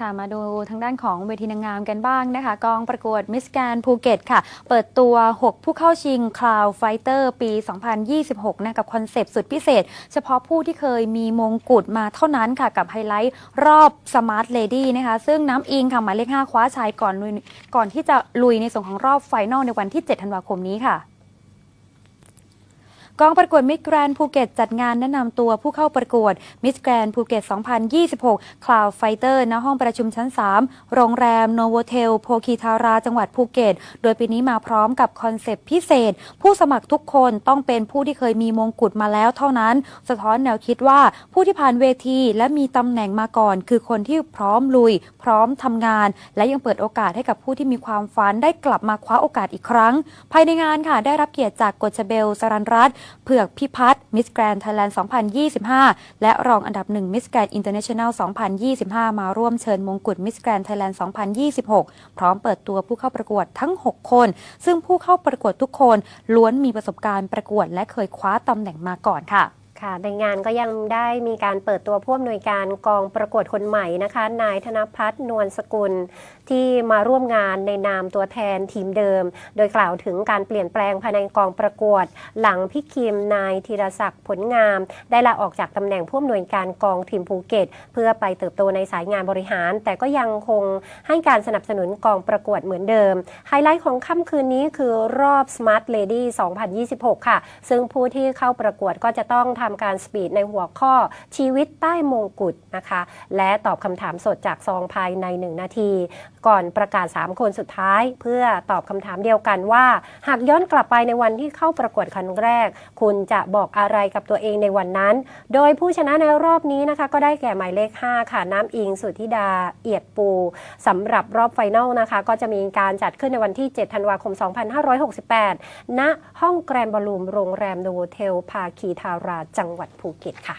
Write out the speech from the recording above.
ค่ะมาดูทางด้านของเวทีนางงามกันบ้างนะคะ กองประกวดมิสแกนภูเก็ตค่ะ เปิดตัว 6 ผู้เข้าชิง Cloud Fighter ปี 2026 นะกับคอนเซปต์สุดพิเศษ เฉพาะผู้ที่เคยมีมงกุฎมาเท่านั้นค่ะ กับไฮไลท์รอบ Smart Lady นะคะ ซึ่งน้ำอิงค่ะหมายเลข 5 คว้าชัยก่อนลุยก่อนที่จะลุยในส่วนของรอบไฟนอลในวันที่ 7 ธันวาคมนี้ค่ะ กองประกวดมิสแกรนภูเก็ตจัดงานแนะนำตัวผู้เข้าประกวดมิสแกรนภูเก็ต 2026 Cloud Fighter ณห้องประชุมชั้น 3 โรงแรมโนโวเทลโพคีทารา จังหวัดภูเก็ต โดยปีนี้มาพร้อมกับคอนเซปต์พิเศษ ผู้สมัครทุกคนต้องเป็นผู้ที่เคยมีมงกุฎมาแล้วเท่านั้น สะท้อนแนวคิดว่าผู้ที่ผ่านเวที และมีตำแหน่งมาก่อน คือคนที่พร้อมลุย พร้อมทำงาน และยังเปิดโอกาสให้กับผู้ที่มีความฝันได้กลับมาคว้าโอกาสอีกครั้ง ภายในงานค่ะได้รับเกียรติจากกฎชเบลสรันรัตน์เผือกพิพัฒน์มิสแกรนไทยแลนด์2025 และรองอันดับหนึ่งมิสแกรนอินเตอร์เนชั่นแนล2025 มาร่วมเชิญมงกุฎมิสแกรนไทยแลนด์2026 พร้อมเปิดตัวผู้เข้าประกวดทั้ง 6 คน ซึ่งผู้เข้าประกวดทุกคนล้วนมีประสบการณ์ประกวดและเคยคว้าตำแหน่งมาก่อนค่ะ ค่ะ ในงานก็ยังได้มีการเปิดตัวผู้อำนวยการกองประกวดคนใหม่นะคะ นายธนพัฒน์นวลสกุลที่มาร่วมงานในนามตัวแทนทีมเดิม โดยกล่าวถึงการเปลี่ยนแปลงภายในกองประกวด หลังพี่คิมนายธีรศักดิ์ผลงาม ได้ลาออกจากตำแหน่งผู้อำนวยการกองทีมภูเก็ต เพื่อไปเติบโตในสายงานบริหาร แต่ก็ยังคงให้การสนับสนุนกองประกวดเหมือนเดิม ไฮไลท์ของค่ำคืนนี้คือรอบ Smart Lady 2026 ค่ะ ซึ่งผู้ที่เข้าประกวดก็จะต้องทำการสปีดในหัวข้อชีวิตใต้มงกุฎนะคะ และตอบคำถามสดจากซองภายใน 1 นาที ก่อนประกาศ 3 คนสุดท้าย เพื่อตอบคำถามเดียวกันว่า หากย้อนกลับไปในวันที่เข้าประกวดครั้งแรก คุณจะบอกอะไรกับตัวเองในวันนั้น โดยผู้ชนะในรอบนี้นะคะ ก็ได้แก่หมายเลข 5 ค่ะ น้ำอิงสุธิดาเอียดปูสำหรับรอบไฟนอลนะคะ ก็จะมีการจัดขึ้นในวันที่ 7 ธันวาคม 2568 ณ ห้องแกรนด์บอลลูมโรงแรมโนเทล ภาคีทาราจังหวัดภูเก็ตค่ะ